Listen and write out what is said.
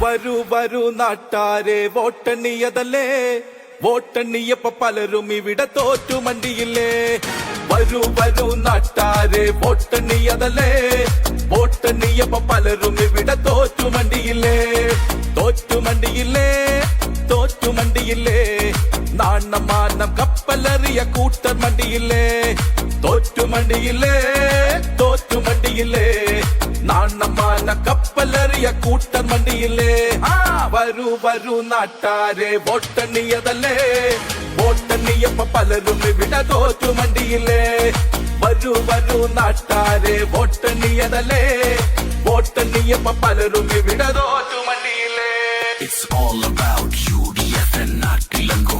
വരൂ വരൂ നാട്ടാരെ വോട്ടെണ്ണിയതല്ലേ? വോട്ടെണ്ണിയപ്പ പലരും ഇവിടെ തോറ്റു മണ്ടിയില്ലേ? വരൂ വരൂ നാട്ടാരെ വോട്ടെണ്ണിയതല്ലേ? വോട്ടെണ്ണിയപ്പ പലരും ഇവിടെ തോറ്റു മണ്ടിയില്ലേ? തോറ്റു മണ്ടിയില്ലേ? തോറ്റു മണ്ടിയില്ലേ? നാണം മാനം കപ്പലറിയ കൂട്ടർ മണ്ടിയില്ലേ? തോറ്റു മണ്ടിയില്ലേ? തോറ്റു മണ്ടിയില്ലേ? നാണം മാന കപ്പലറിയ കൂട്ടൻ വണ്ടിയില്ലേ? വരൂ വരൂ നാട്ടാരെ വോട്ടെണ്ണിയതല്ലേ വോട്ടെണ്ണിയപ്പ പലരും ഇവിടെ തോറ്റു വണ്ടിയില്ലേ? വരൂ വരൂ നാട്ടാരെ വോട്ടെണ്ണിയതല്ലേ വോട്ടെണ്ണിയപ്പ പലരും ഇവിടെ തോറ്റു വണ്ടിയില്ലേ? ഇറ്റ്സ് ഓൾ അബൌട്ട് മണ്ടിയില്ലേ It's all about